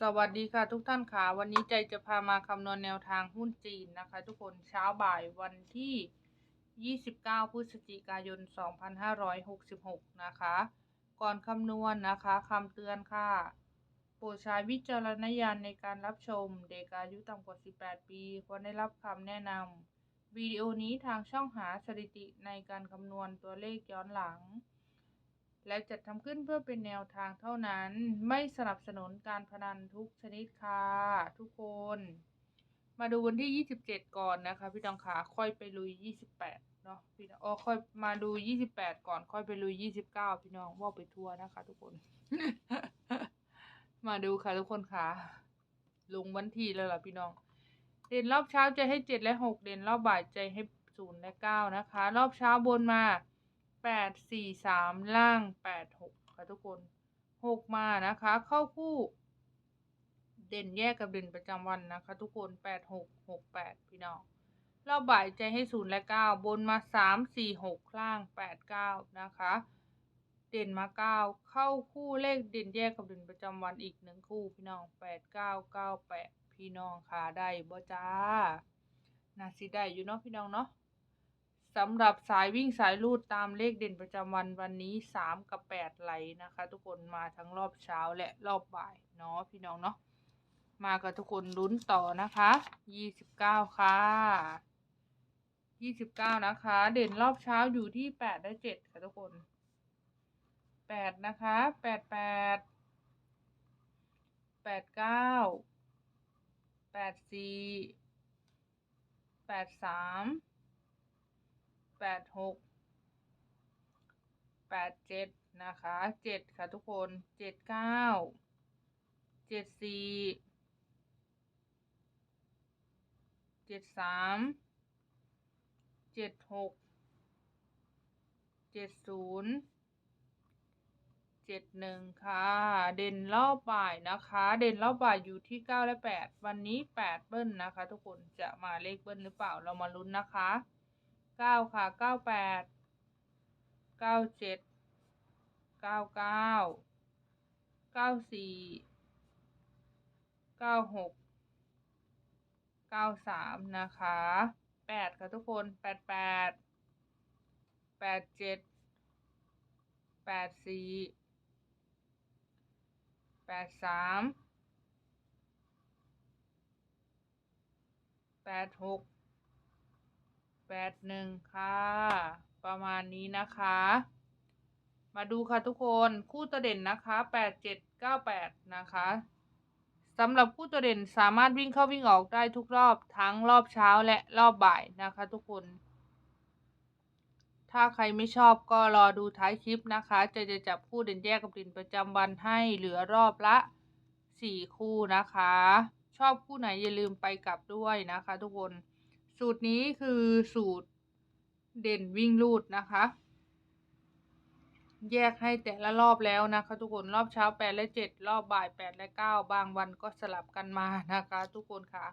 สวัสดีค่ะทุกท่านค่ะ วันนี้ใจจะพามาคำนวณแนวทางหุ้นจีนนะคะ ทุกคนเช้าบ่ายวันที่ 29 พฤศจิกายน 2566 นะคะ ก่อนคำนวณนะคะคำเตือนค่ะ โปรดใช้วิจารณญาณในการรับชม เด็กอายุต่ำกว่า 18 ปีควรได้รับคำแนะนำวิดีโอนี้ทางช่องหาสถิติในการคำนวณตัวเลขย้อนหลัง และจัดทำขึ้นเพื่อเป็นแนวทางเท่านั้น ไม่สนับสนุนการพนันทุกชนิดค่ะ ทุกคน มาดูวันที่ 27 ก่อนนะคะ พี่น้องขาค่อยไปลุย 28 เนาะพี่น้องอ๋อค่อยมาดู 28 ก่อน ค่อยไปลุย 29 พี่น้องว่าไปทัวร์นะคะ ทุกคน มาดูค่ะ ทุกคนค่ะลงวันที่แล้วล่ะพี่น้อง เด่นรอบเช้าจะให้ 7 และ 6 เด่นรอบบ่ายใจให้ 0 และ 9 นะคะ รอบเช้าบนมา แปดสี่สามล่างแปดหกค่ะทุกคนหกมานะคะ เข้าคู่ เด่นแยกกับเด่นประจำวันนะคะ ทุกคนแปดหกหกแปดพี่น้องเรอบบ่ายใจให้ศูนย์และเก้าบนมาสามสี่หกล่างแปดเก้านะคะ เด่นมาเก้าเข้าคู่เลขเด่นแยกกับเด่นประจำวันอีกหนึ่งคู่พี่น้องแปดเก้าเก้าแปดพี่น้องค่ะได้บ่จ้าน่าสิได้อยู่เนาะพี่น้องเนาะ สำหรับสายวิ่งสายลูดตามเลขเด่นประจำวันวันนี้สามกับแปดไหลนะคะ ทุกคนมาทั้งรอบเช้าและรอบบ่ายเนาะพี่น้องเนาะมากับทุกคนลุ้นต่อนะคะยี่สิบเก้าค่ะยี่สิบเก้านะคะ เด่นรอบเช้าอยู่ที่แปดและเจ็ดค่ะทุกคนแปดนะคะแปดแปดแปดเก้า แปดหกแปดเจ็ดนะคะเจ็ดค่ะทุกคนเจ็ดเก้าเจ็ดสี่เจ็ดสามเจ็ดหกเจ็ดศูนย์เจ็ดหนึ่งค่ะ เด่นรอบบ่ายนะคะ เด่นรอบบ่ายอยู่ที่เก้าและแปดวันนี้แปดเบิ้ลนะคะ ทุกคนจะมาเลขเบิ้ลหรือเปล่าเรามาลุ้นนะคะ เก้าค่ะเก้าแปดเก้าเจ็ดเก้าเก้าเก้าสี่เก้าหกเก้าสามนะคะแปดค่ะทุกคนแปดแปดแปดเจ็ดแปดสี่แปดสามแปดหก ดหนึ่งค่ะ ประมาณนี้นะคะ มาดูค่ะทุกคนคู่ตัวเด่นนะคะแปดเจ็ดเก้าแปดนะคะสำหรับคู่ตัวเด่นสามารถวิ่งเข้าวิ่งออกได้ทุกรอบทั้งรอบเช้าและรอบบ่ายนะคะทุกคน ถ้าใครไม่ชอบก็รอดูท้ายคลิปนะคะ จะจะจับคู่เด่นแยกกับเด่นประจำวันให้เหลือรอบละสี่คู่นะคะ ชอบคู่ไหนอย่าลืมไปกลับด้วยนะคะทุกคน สูตรนี้คือสูตรเด่นวิ่งลูดนะคะ แยกให้แต่ละรอบแล้วนะคะทุกคนรอบเช้าแปดและเจ็ดรอบบ่ายแปดและเก้าบางวันก็สลับกันมานะคะ ทุกคนค่ะ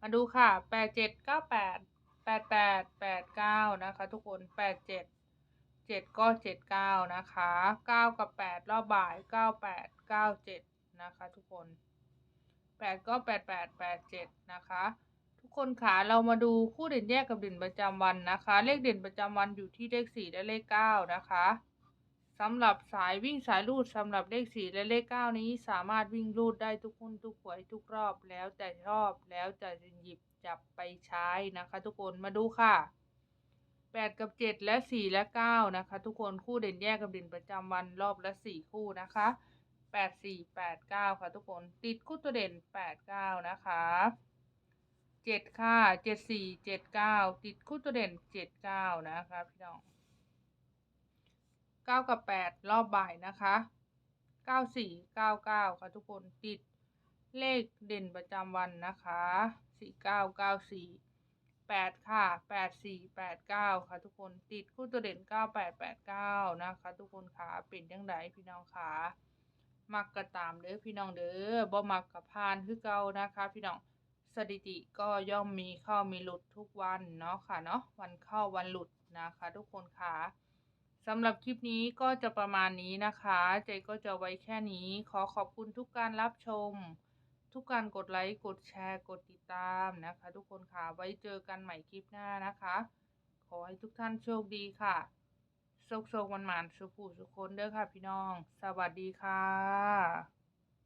มาดูค่ะแปดเจ็ดเก้าแปดแปดแปดแปดเก้านะคะ ทุกคนแปดเจ็ดเจ็ดก็เจ็ดเก้านะคะเก้ากับแปดรอบบ่ายเก้าแปดเก้าเจ็ดนะคะ ทุกคนแปดก็แปดแปดแปดเจ็ดนะคะ คนค่ะเรามาดูคู่เด่นแยกกับเด่นประจำวันนะคะ เลขเด่นประจำวันอยู่ที่เลขสี่และเลขเก้านะคะสำหรับสายวิ่งสายรูดสำหรับเลขสี่และเลขเก้านี้สามารถวิ่งรูดได้ทุกหุ้นทุกหวยทุกรอบแล้วแต่ชอบแล้วจะหยิบจับไปใช้นะคะ ทุกคนมาดูค่ะแปดกับเจ็ดและสี่และเก้านะคะ ทุกคนคู่เด่นแยกกับเด่นประจำวันรอบละสี่คู่นะคะแปดสี่แปดเก้าค่ะทุกคนติดคู่ตัวเด่นแปดเก้านะคะ เจ็ดค่ะเจ็ดสี่เจ็ดเก้าติดคู่ตัวเด่นเจ็ดเก้านะคะพี่น้องเก้ากับแปดรอบบ่ายนะคะเก้าสี่เก้าเก้าค่ะทุกคนติดเลขเด่นประจำวันนะคะสี่เก้าเก้าสี่แปดค่ะแปดสี่แปดเก้าค่ะทุกคนติดคู่ตัวเด่นเก้าแปดแปดเก้านะคะทุกคนค่ะเป็นยังไงพี่น้องค่ะมักกระตามเด้อพี่น้องเด้อบ่มักกับพานคือเก่านะคะ พี่น้อง สถิติก็ย่อมมีเข้ามีหลุดทุกวันเนาะค่ะเนาะวันเข้าวันหลุดนะคะทุกคนค่ะสำหรับคลิปนี้ก็จะประมาณนี้นะคะใจก็จะไว้แค่นี้ขอขอบคุณทุกการรับชม ทุกการกดไลค์กดแชร์กดติดตามนะคะ ทุกคนค่ะไว้เจอกันใหม่คลิปหน้านะคะ ขอให้ทุกท่านโชคดีค่ะโชคโชคมันหมานสุขูสุขคนเด้อค่ะพี่น้อง สวัสดีค่ะ